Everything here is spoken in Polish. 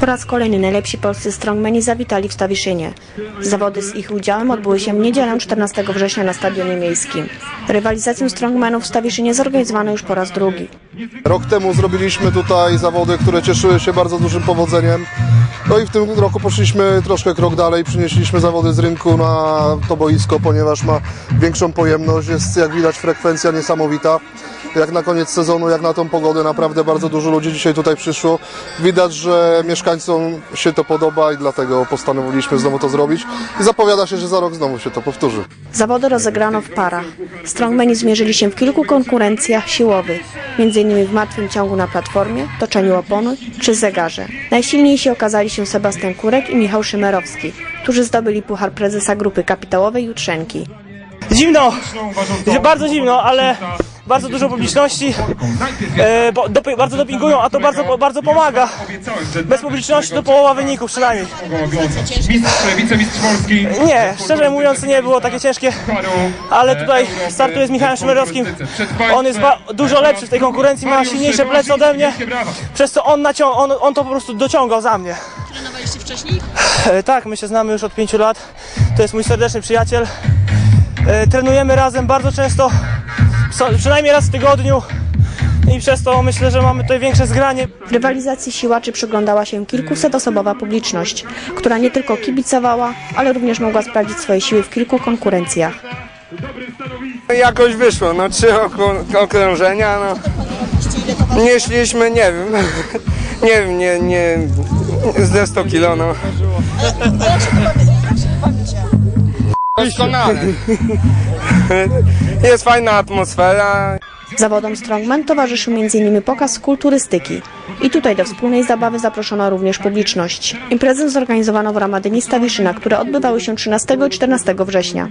Po raz kolejny najlepsi polscy strongmeni zawitali w Stawiszynie. Zawody z ich udziałem odbyły się niedzielę 14 września na Stadionie Miejskim. Rywalizację strongmenów w Stawiszynie zorganizowano już po raz drugi. Rok temu zrobiliśmy tutaj zawody, które cieszyły się bardzo dużym powodzeniem. No i w tym roku poszliśmy troszkę krok dalej, przynieśliśmy zawody z rynku na to boisko, ponieważ ma większą pojemność, jest jak widać frekwencja niesamowita. Jak na koniec sezonu, jak na tą pogodę, naprawdę bardzo dużo ludzi dzisiaj tutaj przyszło. Widać, że mieszkańcom się to podoba i dlatego postanowiliśmy znowu to zrobić. I zapowiada się, że za rok znowu się to powtórzy. Zawody rozegrano w parach. Strongmeni zmierzyli się w kilku konkurencjach siłowych, m.in. w martwym ciągu na platformie, toczeniu opony czy zegarze. Najsilniejsi okazali się Sebastian Kurek i Michał Szymerowski, którzy zdobyli puchar prezesa grupy kapitałowej Jutrzenki. Zimno, bardzo zimno, ale bardzo dużo publiczności, e, bo dopy, bardzo dopingują, a to bardzo, bardzo pomaga. Bez publiczności to połowa wyników przynajmniej. Mistrz, wicemistrz Polski. Nie, szczerze mówiąc nie było takie ciężkie, ale tutaj startuję z Michałem Szymerowskim. On jest dużo lepszy w tej konkurencji, ma silniejsze plecy ode mnie, przez co on, nacią- on, on to po prostu dociągał za mnie. Trenowaliście wcześniej? E, Tak, my się znamy już od pięciu lat. To jest mój serdeczny przyjaciel. E, Trenujemy razem bardzo często, przynajmniej raz w tygodniu. I przez to myślę, że mamy tutaj większe zgranie. Rywalizacji siłaczy przyglądała się kilkusetosobowa publiczność, która nie tylko kibicowała, ale również mogła sprawdzić swoje siły w kilku konkurencjach. Jakoś wyszło, no trzy okrą- okrążenia, no. Nie szliśmy, nie wiem, nie wiem, nie, nie, ze 100 kilo, no. Doskonale. Jest fajna atmosfera. Zawodom Strongman towarzyszył m.in. pokaz kulturystyki. I tutaj do wspólnej zabawy zaproszono również publiczność. Imprezę zorganizowano w ramach Dni Stawiszyna, które odbywały się 13 i 14 września.